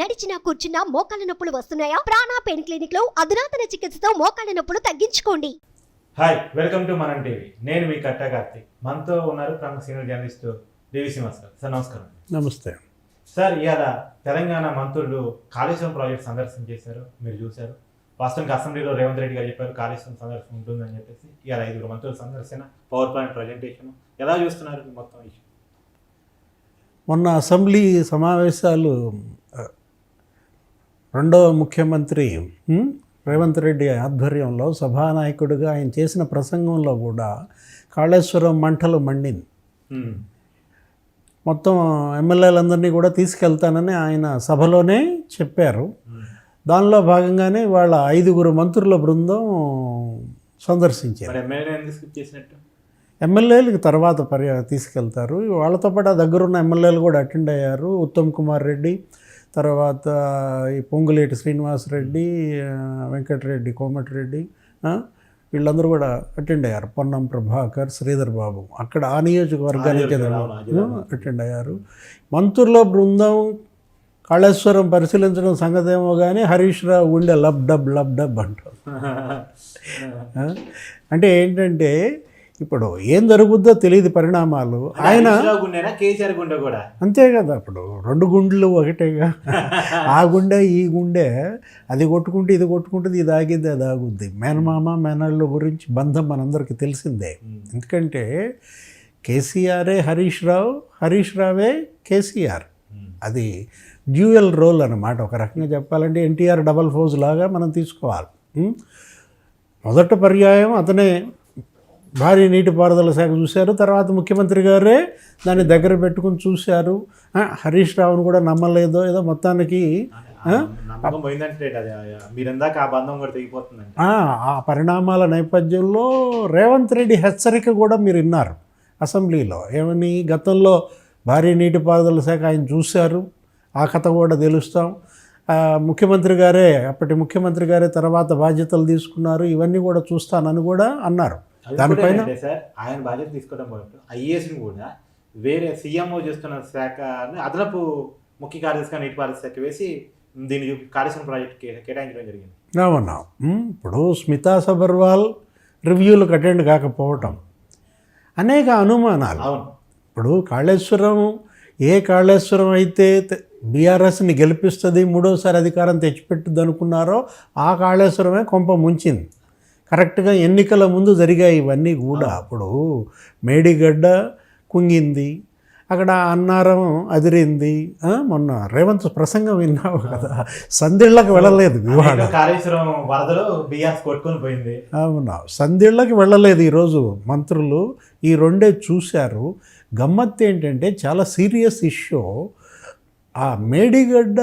నడిచినా కూర్చున్నా మోకాళ్ళ నొప్పులు వస్తున్నాయా? ప్రాణా పెయిన్ క్లినిక్లో అధునాతన చికిత్సతో మోకాళ్ళ నొప్పులు తగ్గించుకోండి. హాయ్ వెల్కమ్ టు మనం టీవీ నేను మీ కట్ట కార్తీక్. మనతో ఉన్నారు ప్రముఖ సీనియర్ జర్నలిస్ట్ డివి శ్రీనివాస్ గారు సార్ నమస్కారం. నమస్తే. సార్ ఇవాళ తెలంగాణ మంత్రులు కాళేశ్వరం ప్రాజెక్ట్ సందర్శన చేశారు. మీరు చూశారు. వాస్తవానికి అసెంబ్లీలో రేవంత్ రెడ్డి గారు చెప్పారు కాళేశ్వరం సందర్శన ఉంటుందని చెప్పేసి ఇవాళ ఐదుగురు మంత్రుల సందర్శన పవర్ పాయింట్ ప్రజెంటేషన్. ఎలా చూస్తున్నారు మొత్తం ఇష్యూ మొన్న అసెంబ్లీ సమావేశాలు రెండవ ముఖ్యమంత్రి రేవంత్ రెడ్డి ఆధ్వర్యంలో సభానాయకుడిగా ఆయన చేసిన ప్రసంగంలో కూడా కాళేశ్వరం మంటలు మండింది. మొత్తం ఎమ్మెల్యేలందరినీ కూడా తీసుకెళ్తానని ఆయన సభలోనే చెప్పారు. దానిలో భాగంగానే వాళ్ళ ఐదుగురు మంత్రుల బృందం సందర్శించారు. ఎమ్మెల్యేలకు తర్వాత పర్య తీసుకెళ్తారు. వాళ్ళతో పాటు ఆ దగ్గరున్న ఎమ్మెల్యేలు కూడా అటెండ్ అయ్యారు. ఉత్తమ్ కుమార్ రెడ్డి తర్వాత ఈ పొంగులేటి శ్రీనివాసరెడ్డి వెంకటరెడ్డి కోమటిరెడ్డి వీళ్ళందరూ కూడా అటెండ్ అయ్యారు పొన్నం ప్రభాకర్ శ్రీధర్ బాబు అక్కడ ఆ నియోజకవర్గానికి. అటెండ్ అయ్యారు మంత్రుల బృందం కాళేశ్వరం పరిశీలించడం సంగతేమో కానీ హరీష్ రావు గుండె లబ్ డబ్ లబ్ డబ్ అంటారు? అంటే ఏంటంటే ఇప్పుడు ఏం జరుగుద్దో తెలియదు పరిణామాలు. ఆయన కేసీఆర్ గుండె కూడా? అంతే కదా ఇప్పుడు రెండు గుండెలు ఒకటేగా. ఆ గుండె ఈ గుండె అది కొట్టుకుంటే ఇది కొట్టుకుంటుంది ఇది ఆగిద్ది అది ఆగుద్ది. మేనమామ మేనళ్ళ గురించి బంధం మనందరికీ తెలిసిందే. ఎందుకంటే కేసీఆరే హరీష్ రావు హరీష్ రావే కేసీఆర్ అది డ్యూయల్ రోల్ అన్నమాట. ఒక రకంగా చెప్పాలంటే ఎన్టీఆర్ డబల్ ఫోజ్ లాగా మనం తీసుకోవాలి? మొదట పర్యాయం అతనే భారీ నీటిపారుదల శాఖ చూశారు. తర్వాత ముఖ్యమంత్రి గారే దాన్ని దగ్గర పెట్టుకుని చూశారు. హరీష్ రావును కూడా నమ్మలేదో. ఏదో మొత్తానికి ఆ పరిణామాల నేపథ్యంలో రేవంత్ రెడ్డి హెచ్చరిక కూడా మీరు విన్నారు అసెంబ్లీలో. ఏమని? గతంలో భారీ నీటిపారుదల శాఖ ఆయన చూశారు. ఆ కథ కూడా తెలుస్తాం. ముఖ్యమంత్రి గారే అప్పటి ముఖ్యమంత్రి గారే తర్వాత బాధ్యతలు తీసుకున్నారు. ఇవన్నీ కూడా చూస్తానని కూడా అన్నారు. దానిపైన- సార్ ఆయన బాధ్యత తీసుకోవడం పాటు ఐఏఎస్ని కూడా వేరే సీఎంఓ చేస్తున్న శాఖని అదనపు ముఖ్య కార్యదర్శిగా నీటిపారుదల శాఖ వేసి దీని కాళేశ్వరం ప్రాజెక్ట్ కేటాయించడం జరిగింది. అవునా ఉమ్, ఇప్పుడు స్మితా సబర్వాల్ రివ్యూలకు అటెండ్ కాకపోవటం అనేక అనుమానాలు. అవును. ఇప్పుడు కాళేశ్వరం ఏ కాళేశ్వరం అయితే బీఆర్ఎస్ని గెలిపిస్తుంది మూడోసారి అధికారం తెచ్చిపెట్టుద్ది అనుకున్నారో ఆ కాళేశ్వరమే కొంప ముంచింది. కరెక్ట్గా ఎన్నికల ముందు జరిగాయి ఇవన్నీ కూడా. అప్పుడు మేడిగడ్డ కుంగింది అక్కడ అన్నారం అదిరింది మొన్న రేవంత్ ప్రసంగం విన్నావు కదా సందిళ్ళకి వెళ్ళలేదు వరదలో కొట్టుకొని పోయింది. అవునా? సందేళ్ళకి వెళ్ళలేదు ఈరోజు మంత్రులు. ఈ రెండే చూశారు. గమ్మత్తు ఏంటంటే చాలా సీరియస్ ఇష్యూ. ఆ మేడిగడ్డ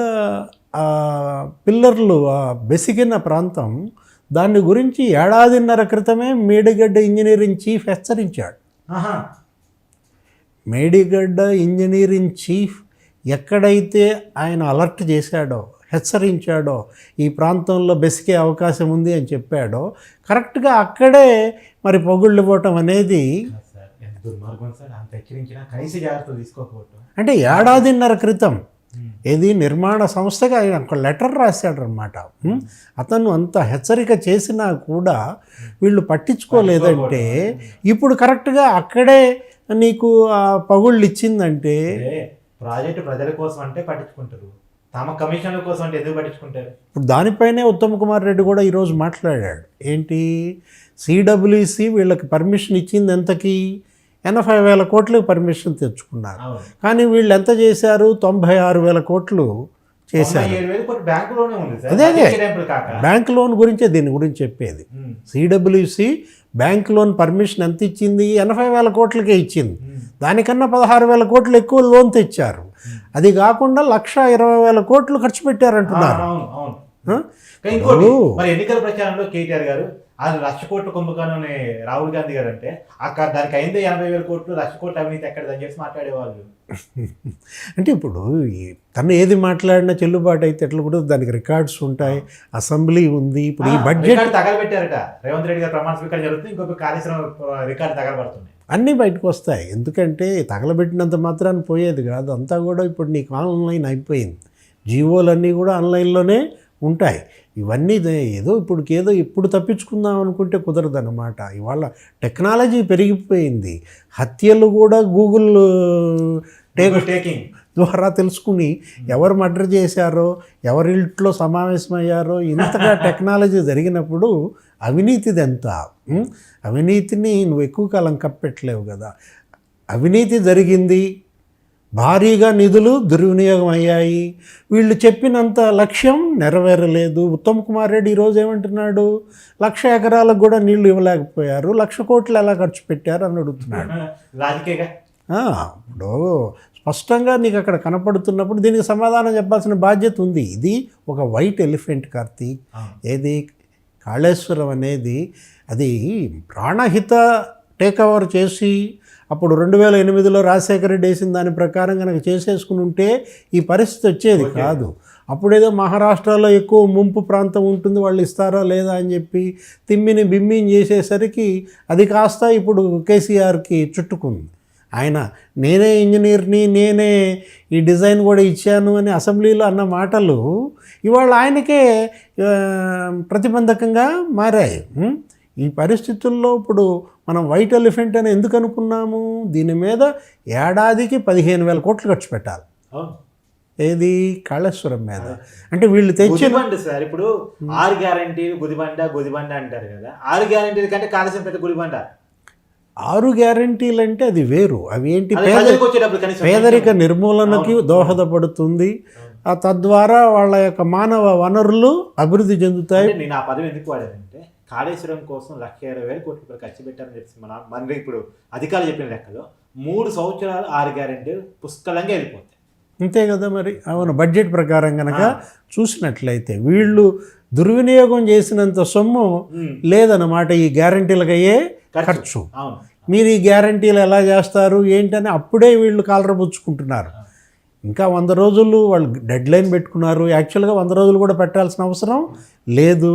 పిల్లర్లు ఆ బెసిగిన ప్రాంతం దాని గురించి ఏడాదిన్నర క్రితమే మేడిగడ్డ ఇంజనీరింగ్ చీఫ్ హెచ్చరించాడు. మేడిగడ్డ ఇంజనీరింగ్ చీఫ్ ఎక్కడైతే ఆయన అలర్ట్ చేశాడో హెచ్చరించాడో ఈ ప్రాంతంలో బెసికే అవకాశం ఉంది అని చెప్పాడో కరెక్ట్గా అక్కడే మరి పొగుళ్ళు ఇవ్వటం అనేది అంటే ఏడాదిన్నర క్రితం ఏది? నిర్మాణ సంస్థగా ఆయన ఒక లెటర్ రాశాడనమాట? అతను అంత హెచ్చరిక చేసినా కూడా వీళ్ళు పట్టించుకోలేదంటే ఇప్పుడు కరెక్ట్గా అక్కడే నీకు ఆ పగుళ్ళు ఇచ్చిందంటే ప్రాజెక్ట్ ప్రజల కోసం అంటే పట్టించుకుంటారు. తమ కమిషన్ల కోసం అంటే ఎందుకు పట్టించుకుంటారు? ఇప్పుడు దానిపైనే ఉత్తమ్ కుమార్ రెడ్డి కూడా ఈరోజు మాట్లాడాడు. ఏంటి? సిడబ్ల్యూసి వీళ్ళకి పర్మిషన్ ఇచ్చింది ఎంతకి? ఎనభై వేల కోట్లకు పర్మిషన్ తెచ్చుకున్నారు. కానీ వీళ్ళు ఎంత చేశారు? తొంభై ఆరు వేల కోట్లు చేశారు. కోట్లు అదే, అదే. బ్యాంక్ లోన్ గురించే దీని గురించి చెప్పేది. సిడబ్ల్యూసి బ్యాంక్ లోన్ పర్మిషన్ ఎంత ఇచ్చింది? ఎనభై వేల కోట్లకే ఇచ్చింది. దానికన్నా పదహారు వేల కోట్లు ఎక్కువ లోన్ తెచ్చారు. అది కాకుండా లక్ష ఇరవై వేల కోట్లు ఖర్చు పెట్టారంటున్నారు. ఎన్నికల ప్రచారంలో కేటీఆర్ గారు అది లక్ష కోట్ల కుంభకోణం అని రాహుల్ గాంధీ గారు అంటే అక్కడ దానికి అయిందే ఎనభై వేల కోట్లు లక్ష కోట్ల అవినీతి ఎక్కడదని చెప్పి మాట్లాడేవాళ్ళు. అంటే ఇప్పుడు తను ఏది మాట్లాడినా చెల్లుబాటు అయితే ఎట్లా కూడా దానికి రికార్డ్స్ ఉంటాయి అసెంబ్లీ ఉంది ఇప్పుడు ఈ బడ్జెట్ తగలబెట్టారట. రేవంత్ రెడ్డి గారు ప్రమాణ స్వీకారం జరుగుతుంది ఇంకొక కాళేశ్వరం రికార్డు తగలబడుతుంది. అన్నీ బయటకు వస్తాయి. ఎందుకంటే తగలబెట్టినంత మాత్రాన్ని పోయేది కాదు. అంతా కూడా ఇప్పుడు నీకు ఆన్లైన్ అయిపోయింది. జీవోలన్నీ కూడా ఆన్లైన్లోనే ఉంటాయి. ఇవన్నీ ఏదో ఇప్పుడు ఏదో ఇప్పుడు తప్పించుకుందాం అనుకుంటే కుదరదన్నమాట. ఇవాళ టెక్నాలజీ పెరిగిపోయింది. హత్యలు కూడా గూగుల్ టేక్ టేకింగ్ ద్వారా తెలుసుకుని ఎవరు మర్డర్ చేశారో ఎవరి ఇంట్లో సమావేశమయ్యారో ఇంతగా టెక్నాలజీ జరిగినప్పుడు అవినీతిది ఎంత? అవినీతిని నువ్వు ఎక్కువ కాలం కప్పెట్టలేవు కదా. అవినీతి జరిగింది భారీగా నిధులు దుర్వినియోగం అయ్యాయి. వీళ్ళు చెప్పినంత లక్ష్యం నెరవేరలేదు. ఉత్తమ్ కుమార్ రెడ్డి ఈరోజు ఏమంటున్నాడు? లక్ష ఎకరాలకు కూడా నీళ్ళు ఇవ్వలేకపోయారు. లక్ష కోట్లు ఎలా ఖర్చు పెట్టారు అని అడుగుతున్నాడు. ఇప్పుడు స్పష్టంగా నీకు అక్కడ కనపడుతున్నప్పుడు దీనికి సమాధానం చెప్పాల్సిన బాధ్యత ఉంది. ఇది ఒక వైట్ ఎలిఫెంట్ కార్తీక్ ఏది? కాళేశ్వరం అనేది అది ప్రాణహిత టేక్ ఓవర్ చేసి అప్పుడు రెండు వేల ఎనిమిదిలో రాజశేఖర రెడ్డి వేసిన దాని ప్రకారం కనుక చేసేసుకుని ఉంటే ఈ పరిస్థితి వచ్చేది కాదు. అప్పుడేదో మహారాష్ట్రలో ఎక్కువ ముంపు ప్రాంతం ఉంటుంది వాళ్ళు ఇస్తారా లేదా అని చెప్పి తిమ్మిని బిమ్మిని చేసేసరికి అది కాస్త ఇప్పుడు కేసీఆర్కి చుట్టుకుంది. ఆయన నేనే ఇంజనీర్ని నేనే ఈ డిజైన్ కూడా ఇచ్చాను అని అసెంబ్లీలో అన్న మాటలు ఇవాళ ఆయనకే ప్రతిబంధకంగా మారాయి? ఈ పరిస్థితుల్లో ఇప్పుడు మనం వైట్ ఎలిఫెంట్ అని ఎందుకు అనుకున్నాము? దీని మీద ఏడాదికి పదిహేను వేల కోట్లు ఖర్చు పెట్టాలి. ఏది? కాళేశ్వరం మీద. అంటే వీళ్ళు గుదిబండ సార్ ఇప్పుడు ఆరు గ్యారంటీలు గుదిబండ గుదిబండ అంటారు కదా. ఆరు గ్యారంటీల కంటే కాలుష్యం పెద్ద గుదిబండ ఆరు గ్యారంటీలు అంటే అది వేరు. అవి ఏంటి? పేదరిక నిర్మూలనకి దోహదపడుతుంది. ఆ తద్వారా వాళ్ళ యొక్క మానవ వనరులు అభివృద్ధి చెందుతాయి. అంటే నేను ఆ పదం ఎందుకు వాడానంటే కాళేశ్వరం కోసం లక్ష ఇరవై వేల కోట్ల రూపాయలు ఖర్చు పెట్టారని చెప్పి మన మన ఇప్పుడు అధికారులు చెప్పిన లెక్కలో మూడు సంవత్సరాలు ఆరు గ్యారెంటీ పుష్కలంగా వెళ్ళిపోతాయి. అంతే కదా మరి? అవును బడ్జెట్ ప్రకారం కనుక చూసినట్లయితే వీళ్ళు దుర్వినియోగం చేసినంత సొమ్ము. లేదన్నమాట ఈ గ్యారంటీలకు అయ్యే ఖర్చు. మీరు ఈ గ్యారంటీలు ఎలా చేస్తారు ఏంటని అప్పుడే వీళ్ళు కాలరపుచ్చుకుంటున్నారు ఇంకా వంద రోజులు వాళ్ళు డెడ్ లైన్ పెట్టుకున్నారు. యాక్చువల్గా వంద రోజులు కూడా పెట్టాల్సిన అవసరం లేదు.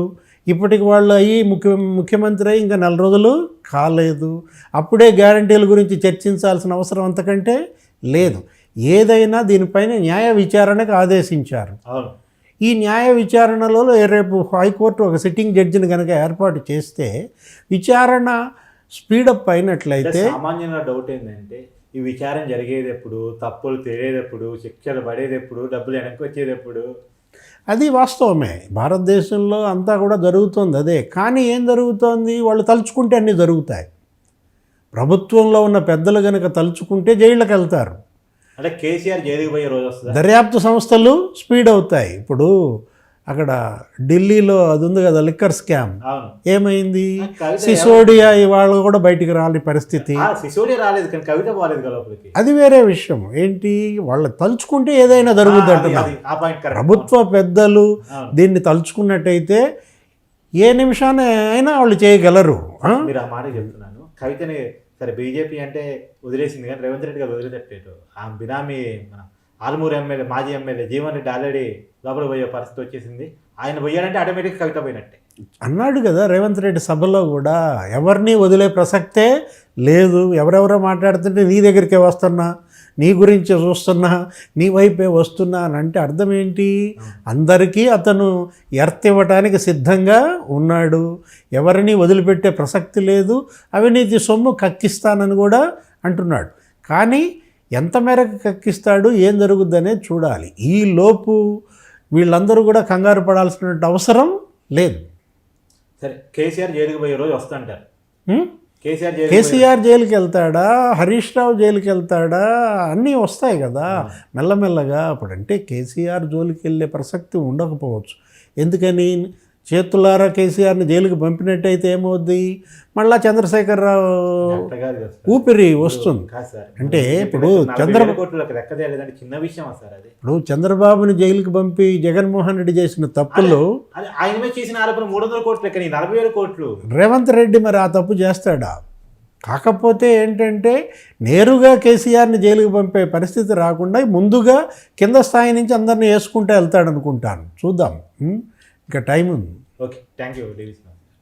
ఇప్పటికి వాళ్ళు అయ్యి ముఖ్య ముఖ్యమంత్రి అయ్యి ఇంకా నెల రోజులు కాలేదు. అప్పుడే గ్యారంటీల గురించి చర్చించాల్సిన అవసరం అంతకంటే లేదు. ఏదైనా దీనిపైన న్యాయ విచారణకు ఆదేశించారు. అవును. ఈ న్యాయ విచారణలో రేపు హైకోర్టు ఒక సిట్టింగ్ జడ్జిని కనుక ఏర్పాటు చేస్తే విచారణ స్పీడప్ అయినట్లయితే సామాన్యంగా డౌట్ ఏంటంటే ఈ విచారం జరిగేది ఎప్పుడు తప్పులు తెలియదు ఎప్పుడు శిక్షలు పడేది ఎప్పుడు డబ్బులు వెనక్కి వచ్చేది ఎప్పుడు? అది వాస్తవమే. భారతదేశంలో అంతా కూడా జరుగుతోంది అదే. కానీ ఏం జరుగుతోంది? వాళ్ళు తలుచుకుంటే అన్నీ జరుగుతాయి. ప్రభుత్వంలో ఉన్న పెద్దలు కనుక తలుచుకుంటే జైళ్ళకి వెళ్తారు. అంటే కేసీఆర్ జైలుకి పోయే రోజు వస్తుందా? దర్యాప్తు సంస్థలు స్పీడ్ అవుతాయి. ఇప్పుడు అక్కడ ఢిల్లీలో అది ఉంది కదా లిక్కర్ స్కామ్ ఏమైంది? సిసోడియా ఇవాళ కూడా బయటికి రాని పరిస్థితి. అది వేరే విషయం. ఏంటి? వాళ్ళు తలుచుకుంటే ఏదైనా జరుగుద్ది అంటున్నారు. ప్రభుత్వ పెద్దలు. దీన్ని తలుచుకున్నట్టయితే ఏ నిమిషాన అయినా వాళ్ళు చేయగలరు? మీరు ఆ మాట చెప్తున్నాను కవితని సరే బీజేపీ అంటే వదిలేసింది కానీ రేవంత్ రెడ్డి గారు వదిలేటట్లేదు ఆ బినామీ మన ఆలమూరు ఎమ్మెల్యే మాజీ ఎమ్మెల్యే జీవన్ రెడ్డి ఆల్రెడీ లోపల పోయే పరిస్థితి వచ్చేసింది. ఆయన పోయాడంటే ఆటోమేటిక్ కవిత పోయినట్టే. అన్నాడు కదా రేవంత్ రెడ్డి సభలో కూడా ఎవరిని వదిలే ప్రసక్తే లేదు ఎవరెవరో మాట్లాడుతుంటే నీ దగ్గరికే వస్తున్నా నీ గురించే చూస్తున్నా నీ వైపే వస్తున్నా అని అంటే అర్థం ఏంటి? అందరికీ అతను ఎర్త్ ఇవ్వటానికి సిద్ధంగా ఉన్నాడు. ఎవరిని వదిలిపెట్టే ప్రసక్తి లేదు. అవినీతి సొమ్ము కక్కిస్తానని కూడా అంటున్నాడు. కానీ ఎంత మేరకు కక్కిస్తాడు ఏం జరుగుద్దనేది చూడాలి. ఈ లోపు వీళ్ళందరూ కూడా కంగారు పడాల్సిన అవసరం లేదు. సరే కేసీఆర్ జైలుకి పోయే రోజు వస్తుంటారు. కేసీఆర్ జైలుకి వెళ్తాడా హరీష్ రావు జైలుకి వెళ్తాడా అన్నీ వస్తాయి కదా. మెల్లమెల్లగా అప్పుడంటే కేసీఆర్ జోలికి వెళ్ళే ప్రసక్తి ఉండకపోవచ్చు. ఎందుకని? చేతులారా కేసీఆర్ని జైలుకి పంపినట్టయితే ఏమవుద్ది? మళ్ళా చంద్రశేఖరరావు ఊపిరి వస్తుంది. అంటే ఇప్పుడు చంద్ర చిన్న విషయమా సార్ అది? ఇప్పుడు చంద్రబాబుని జైలుకి పంపి జగన్మోహన్ రెడ్డి చేసిన తప్పులు ఆయన చేసిన ఆరోపణ మూడు వందల కోట్లు నలభై వేల కోట్లు. రేవంత్ రెడ్డి మరి ఆ తప్పు చేస్తాడా? కాకపోతే ఏంటంటే నేరుగా కేసీఆర్ని జైలుకి పంపే పరిస్థితి రాకుండా ముందుగా కింద స్థాయి నుంచి అందరిని వేసుకుంటూ వెళ్తాడు అనుకుంటాను చూద్దాం? ఇంకా టైం ఉంది. Okay thank you Davis